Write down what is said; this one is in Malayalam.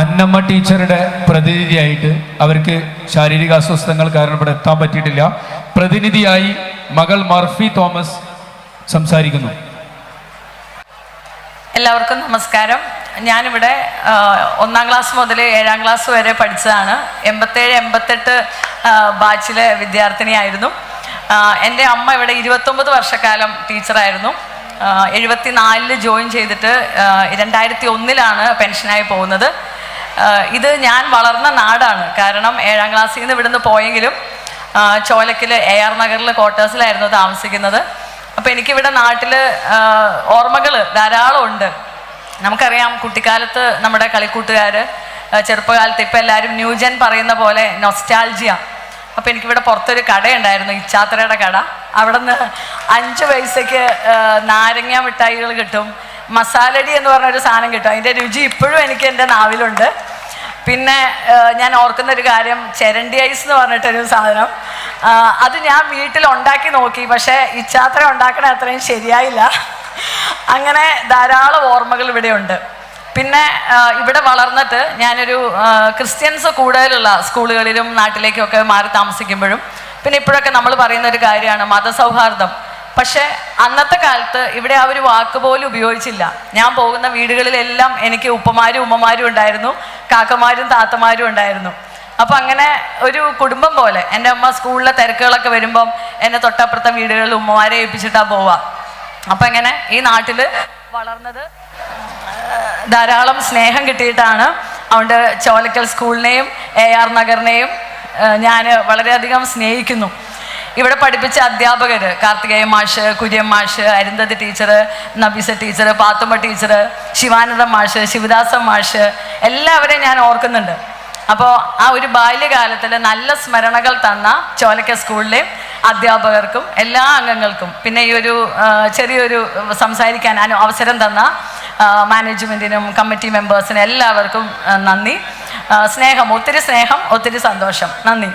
അന്നമ്മ ടീച്ചറുടെ പ്രതിനിധിയായിട്ട് അവർക്ക് ശാരീരിക അസ്വസ്ഥങ്ങൾ കാരണം ഇവിടെ എത്താൻ പറ്റിയിട്ടില്ല. പ്രതിനിധിയായി മകൾ മർഫി തോമസ് സംസാരിക്കുന്നു. എല്ലാവർക്കും നമസ്കാരം. ഞാനിവിടെ ഒന്നാം ക്ലാസ് മുതൽ ഏഴാം ക്ലാസ് വരെ പഠിച്ചതാണ്. എൺപത്തേഴ് എൺപത്തെട്ട് ബാച്ചിലെ വിദ്യാർത്ഥിനിയായിരുന്നു. എന്റെ അമ്മ ഇവിടെ ഇരുപത്തൊമ്പത് വർഷക്കാലം ടീച്ചറായിരുന്നു. എഴുപത്തി നാലിൽ ജോയിൻ ചെയ്തിട്ട് രണ്ടായിരത്തി ഒന്നിലാണ് പെൻഷനായി പോകുന്നത്. ഇത് ഞാൻ വളർന്ന നാടാണ്. കാരണം ഏഴാം ക്ലാസ്സിൽ നിന്ന് ഇവിടുന്ന് പോയെങ്കിലും ചോലക്കിൽ എ ആർ നഗറിൽ ക്വാർട്ടേഴ്സിലായിരുന്നു താമസിക്കുന്നത്. അപ്പോൾ എനിക്കിവിടെ നാട്ടിൽ ഓർമ്മകൾ ധാരാളം ഉണ്ട്. നമുക്കറിയാം കുട്ടിക്കാലത്ത് നമ്മുടെ കളിക്കൂട്ടുകാർ ചെറുപ്പകാലത്ത് ഇപ്പം എല്ലാവരും ന്യൂജൻ പറയുന്ന പോലെ നൊസ്റ്റാൾജിയ അപ്പോൾ എനിക്കിവിടെ പുറത്തൊരു കടയുണ്ടായിരുന്നു ഇച്ചാത്രയുടെ കട. അവിടെ നിന്ന് അഞ്ച് പൈസയ്ക്ക് നാരങ്ങ മിഠായികൾ കിട്ടും. മസാലടി എന്ന് പറഞ്ഞൊരു സാധനം കിട്ടും. അതിന്റെ രുചി ഇപ്പോഴും എനിക്ക് എന്റെ നാവിലുണ്ട്. പിന്നെ ഞാൻ ഓർക്കുന്ന ഒരു കാര്യം ചെരണ്ടി ഐസ് എന്ന് പറഞ്ഞിട്ടൊരു സാധനം. അത് ഞാൻ വീട്ടിൽ ഉണ്ടാക്കി നോക്കി പക്ഷേ ഇച്ചാത്ര ഉണ്ടാക്കണ അത്രയും ശരിയായില്ല. അങ്ങനെ ധാരാളം ഓർമ്മകൾ ഇവിടെയുണ്ട്. പിന്നെ ഇവിടെ വളർന്നിട്ട് ഞാനൊരു ക്രിസ്ത്യൻസ് കൂടുതലുള്ള സ്കൂളുകളിലും നാട്ടിലേക്കൊക്കെ മാറി താമസിക്കുമ്പോഴും പിന്നെ ഇപ്പോഴൊക്കെ നമ്മൾ പറയുന്ന ഒരു കാര്യമാണ് മതസൗഹാർദ്ദം. പക്ഷേ അന്നത്തെ കാലത്ത് ഇവിടെ ആ ഒരു വാക്ക് പോലും ഉപയോഗിച്ചില്ല. ഞാൻ പോകുന്ന വീടുകളിലെല്ലാം എനിക്ക് ഉപ്പമാരും ഉമ്മമാരും ഉണ്ടായിരുന്നു കാക്കമാരും താത്തമാരും ഉണ്ടായിരുന്നു. അപ്പം അങ്ങനെ ഒരു കുടുംബം പോലെ എന്റെ അമ്മ സ്കൂളിലെ തിരക്കുകളൊക്കെ വരുമ്പം എന്നെ തൊട്ടപ്പുറത്തെ വീടുകളിൽ ഉമ്മമാരെ ഏൽപ്പിച്ചിട്ടാണ് പോവാ. അപ്പം അങ്ങനെ ഈ നാട്ടിൽ വളർന്നത് ധാരാളം സ്നേഹം കിട്ടിയിട്ടാണ്. അതുകൊണ്ട് ചോലക്കൽ സ്കൂളിനെയും എ ആർ നഗറിനെയും ഞാൻ വളരെയധികം സ്നേഹിക്കുന്നു. ഇവിടെ പഠിപ്പിച്ച അധ്യാപകർ കാർത്തികേയ മാഷ് കുര്യൻ മാഷ് Arundhati teacher Nabeesa teacher Pathumma teacher Sivananda മാഷ് ശിവദാസ മാഷ് എല്ലാവരെയും ഞാൻ ഓർക്കുന്നുണ്ട്. അപ്പോൾ ആ ഒരു ബാല്യകാലത്തിൽ നല്ല സ്മരണകൾ തന്ന ചോലക്ക സ്കൂളിലെ അധ്യാപകർക്കും എല്ലാ അംഗങ്ങൾക്കും പിന്നെ ഈ ഒരു ചെറിയൊരു സംസാരിക്കാൻ അവസരം തന്ന മാനേജ്മെന്റിനും കമ്മിറ്റി മെമ്പേഴ്സിനും എല്ലാവർക്കും നന്ദി. സ്നേഹം ഒത്തിരി സ്നേഹം ഒത്തിരി സന്തോഷം. നന്ദി.